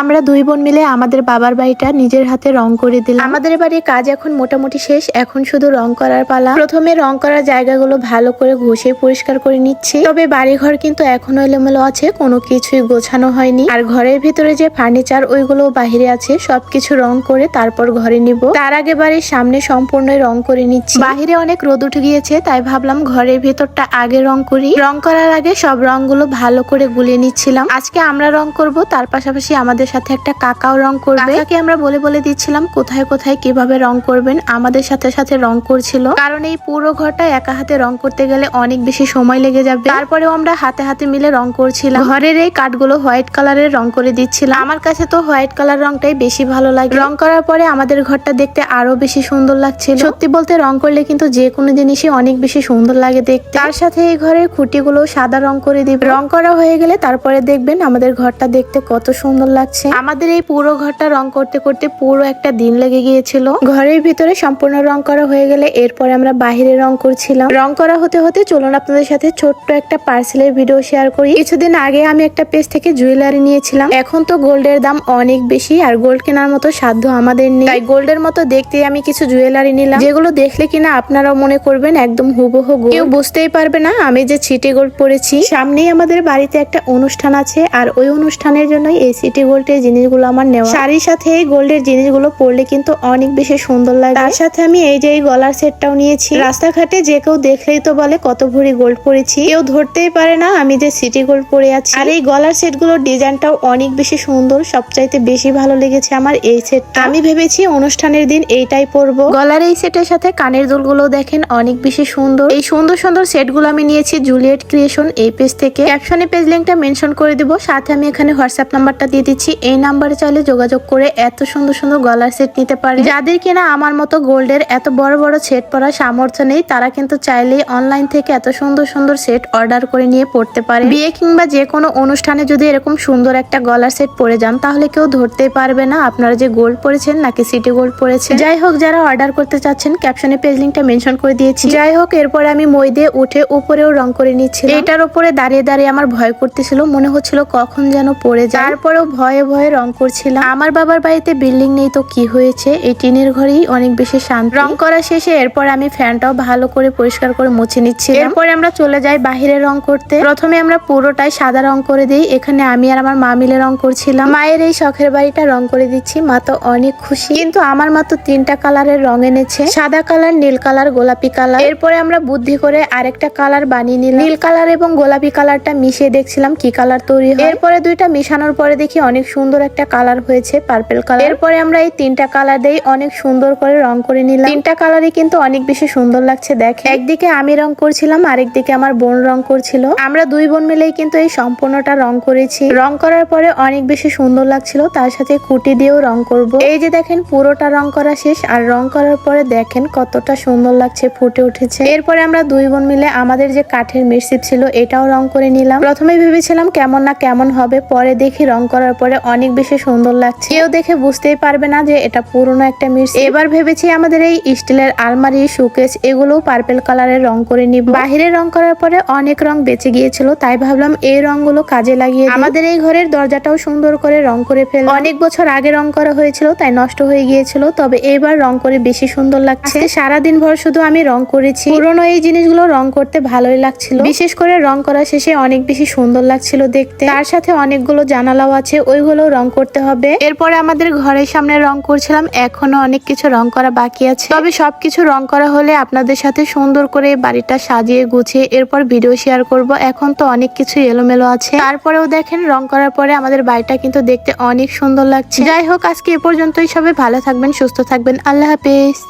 আমরা দুই বোন মিলে আমাদের বাবার বাড়িটা নিজের হাতে রং করে দিলাম। আমাদের বাড়ির কাজ এখন মোটামুটি শেষ, এখন শুধু রং করার পালা। প্রথমে রং করার জায়গাগুলো ভালো করে ঘষে পরিষ্কার করে নিচ্ছি। তবে বাড়ি ঘর কিন্তু এখনও এলোমেলো আছে, কোনো কিছুই গোছানো হয়নি। আর ঘরের ভিতরে যে ফার্নিচার ওইগুলো বাহিরে আছে। সবকিছু রং করে তারপর ঘরে নিব। তার আগে বাড়ির সামনে সম্পূর্ণ রং করে নিচ্ছি। বাহিরে অনেক রোদ উঠে গিয়েছে, তাই ভাবলাম ঘরের ভেতরটা আগে রং করি। রং করার আগে সব রংগুলো ভালো করে গুলিয়ে নিচ্ছিলাম। আজকে আমরা রং করব, তার পাশাপাশি আমাদের সাথে একটা কাকাও রং করবে। কাকাকে আমরা বলে বলে দিচ্ছিলাম কোথায় কোথায় কীভাবে রং করবেন আমাদের সাথে সাথে রং করছিল। কারণ এই পুরো ঘরটা একা হাতে রং করতে গেলে অনেক বেশি সময় লেগে যাবে। তারপরেও আমরা হাতে হাতে মিলে রং করছিলাম। ঘরের এই কাঠগুলো হোয়াইট কালারের রং করে দিচ্ছিলাম। আমার কাছে তো হোয়াইট কালার রংটাই বেশি ভালো লাগে। রং করার পরে আমাদের ঘরটা দেখতে আরও বেশি সুন্দর লাগছিল। সত্যি বলতে রং করলে কিন্তু যে কোনো জিনিসই অনেক বেশি সুন্দর লাগে দেখতে। তার সাথে এই ঘরের খুঁটিগুলো সাদা রং করে দিব। রং করা হয়ে গেলে তারপরে দেখবেন আমাদের ঘরটা দেখতে কত সুন্দর লাগছে। আমাদের এই পুরো ঘরটা রং করতে করতে পুরো একটা দিন লেগে গিয়েছিল। ঘরের ভিতরে সম্পূর্ণ রং করা হয়ে গেলে এরপরে আমরা বাহিরে রং করছিলাম। রং করা হতে হতে চলুন আপনাদের সাথে ছোট্ট একটা পার্সেলের ভিডিও শেয়ার করি। কিছুদিন আগে আমি একটা পেজ থেকে জুয়েলারি নিয়েছিলাম। এখন তো গোল্ডের দাম অনেক বেশি আর গোল্ড কেনার মতো সাধ্য আমাদের নেই। তাই গোল্ডের মতো দেখতে আমি কিছু জুয়েলারি নিলাম। যেগুলো দেখলে কিনা আপনারাও মনে করবেন একদম হুবহু গোল্ড কেউ বুঝতেই পারবে না আমি যে সিটি গোল্ড পরেছি। সামনেই আমাদের বাড়িতে একটা অনুষ্ঠান আছে আর ওই অনুষ্ঠানের জন্যই এই সিটি গোল্ডের জিনিসগুলো আমার নেওয়া। শাড়ির সাথে এই গোল্ডের জিনিসগুলো পরলে কিন্তু অনেক বেশি সুন্দর লাগে। তার সাথে আমি এই যে এই গলার সেটটাও নিয়েছি। রাস্তাঘাটে যে কেউ দেখলেই তো বলে কত ভরি গোল্ড পরেছি? কেউ ধরতেই পারে না আমি যে সিটি গোল্ড পরে আছি। আর এই গলার সেট সেটগুলোর ডিজাইনটাও অনেক বেশি সুন্দর সবচাইতে বেশি ভালো লেগেছে আমার এই সেটটা। আমি ভেবেছি অনুষ্ঠানের দিন এইটাই পরবো। গলার এই সেটের সাথে কানের দুলগুলো দেখেন অনেক বেশি সুন্দর। এই সুন্দর সুন্দর সেটগুলো আমি নিয়েছি জুলিয়েট ক্রিয়েশন এই পেজ থেকে। ক্যাপশনে পেজ লিঙ্কটা মেনশন করে দিব সাথে আমি এখানে হোয়াটসঅ্যাপ নাম্বারটা দিয়ে দিচ্ছি। এই নাম্বারে চাইলে যোগাযোগ করে এত সুন্দর সুন্দর গলার সেট নিতে পারে যাদের কিনা আমার মতো গোল্ডের এত বড় বড় সেট পরার সামর্থ্য নেই তারা কিন্তু চাইলেই অনলাইন থেকে এত সুন্দর সুন্দর সেট অর্ডার করে নিয়ে পড়তে পারে বিয়ে কিংবা যে কোনো অনুষ্ঠানে যদি এরকম সুন্দর একটা গলার সেট পরে যান তাহলে কেউ ধরতেই পারবে না আপনারা যে গোল্ড পরেছেন নাকি সিটি গোল্ড পরেছেন। যাই হোক যারা অর্ডার করতে চাচ্ছেন ক্যাপশনে পেজ লিঙ্কটা মেনশন করে দিয়েছি। যাই হোক এরপরে আমি মই দিয়ে উঠে উপরেও রং করে নিচ্ছি এটার উপরে দাঁড়িয়ে দাঁড়িয়ে আমার ভয় করতেছিল মনে হচ্ছিল কখন যেন পড়ে যায়। তারপরেও ভয়ে ভয়ে রং করছিলাম। আমার বাবার বাড়িতে বিল্ডিং নেই তো কি হয়েছে? এই টিনের ঘরেই অনেক বেশি শান্তি। রং করা শেষে এরপর আমি ফ্যানটাও ভালো করে পরিষ্কার করে মুছে নিচ্ছি এরপরে আমরা চলে যাই বাহিরে রং করতে। প্রথমে আমরা পুরোটাই সাদা রং করে দিই। এখানে আমি আর আমার মা মিলে রং করছিলাম। মায়ের এই শখের বাড়িটা রং করে দিচ্ছি। মা তো অনেক খুশি। কিন্তু আমার মা তো তিনটা কালারের রং এনেছে। সাদা কালার, নীল কালার, গোলাপি কালার। এরপরে আমরা বুদ্ধি করে আরেকটা কালার বানিয়ে নিলাম। নীল কালার এবং গোলাপি কালারটা মিশিয়ে দেখছিলাম কি কালার তৈরি হয়। এরপরে দুইটা মিশানোর পরে দেখি অনেক সুন্দর একটা কালার হয়েছে পার্পেল কালার এরপরে আমরা এই তিনটা কালার দিয়ে অনেক সুন্দর করে রং করে নিলাম। তিনটা কালারই কিন্তু অনেক বেশি সুন্দর লাগছে দেখে একদিকে আমি রং করছিলাম, আরেকদিকে আমার বোন রং করছিল। আমরা দুই বোন মিলেই কিন্তু এই সম্পূর্ণটা রং করেছি। রং করার পরে অনেক বেশি সুন্দর লাগছিল, তার সাথে কুটি দিয়েও রং করব। এই যে দেখেন, পুরোটা রং করা শেষ, আর রং করার পরে দেখেন কতটা সুন্দর লাগছে, ফুটে উঠেছে। এরপরে আমরা দুই বোন মিলে আমাদের যে কাঠের মিরসিপ ছিল, এটাও রং করে নিলাম। প্রথমে ভেবেছিলাম কেমন না কেমন হবে, পরে দেখি রং করার পরে অনেক বেশি সুন্দর লাগছে। কেউ দেখে বুঝতেই পারবে না যে এটা পুরনো একটা মিরসিপ এবার ভেবেছি আমাদের এই স্টিলের আলমারি সুকেস এগুলোও পার্পেল কালারের রং করে নিব। বাহিরে রং করার পরে অনেক রং বেঁচে গিয়েছিল, তাই ভাবলাম এই রংগুলো কাজে লাগিয়ে আমাদের এই ঘরের দরজাটাও সুন্দর করে রং করে ফেল অনেক বছর আগে রং করা হয়েছিল, তাই নষ্ট হয়ে গিয়েছিল, তবে এবার রং করে বেশি সুন্দর লাগছে। সারাদিন ভর শুধু আমি রং করেছি। পুরনো এই জিনিসগুলো রং করতে ভালোই লাগছিল। বিশেষ করে রং করা শেষে অনেক বেশি সুন্দর লাগছিল দেখতে। তার সাথে অনেকগুলো জানালাও আছে ওইগুলো রং করতে হবে। এরপরে আমাদের ঘরের সামনে রং করছিলাম, এখনও অনেক কিছু রং করা বাকি আছে। তবে সবকিছু রং করা হলে আপনাদের সাথে সুন্দর করে বাড়িটা সাজিয়ে গুছিয়ে এরপর ভিডিও শেয়ার করব। এখন তো অনেক কিছু এলোমেলো আছে। তারপরেও দেখেন রং করার পরে আমাদের বাড়িটা কিন্তু দেখতে অনেক সুন্দর লাগছে। যাই হোক, আজকে এ পর্যন্তই সবাই ভালো থাকবেন, সুস্থ থাকবেন। আল্লাহ হাফেজ।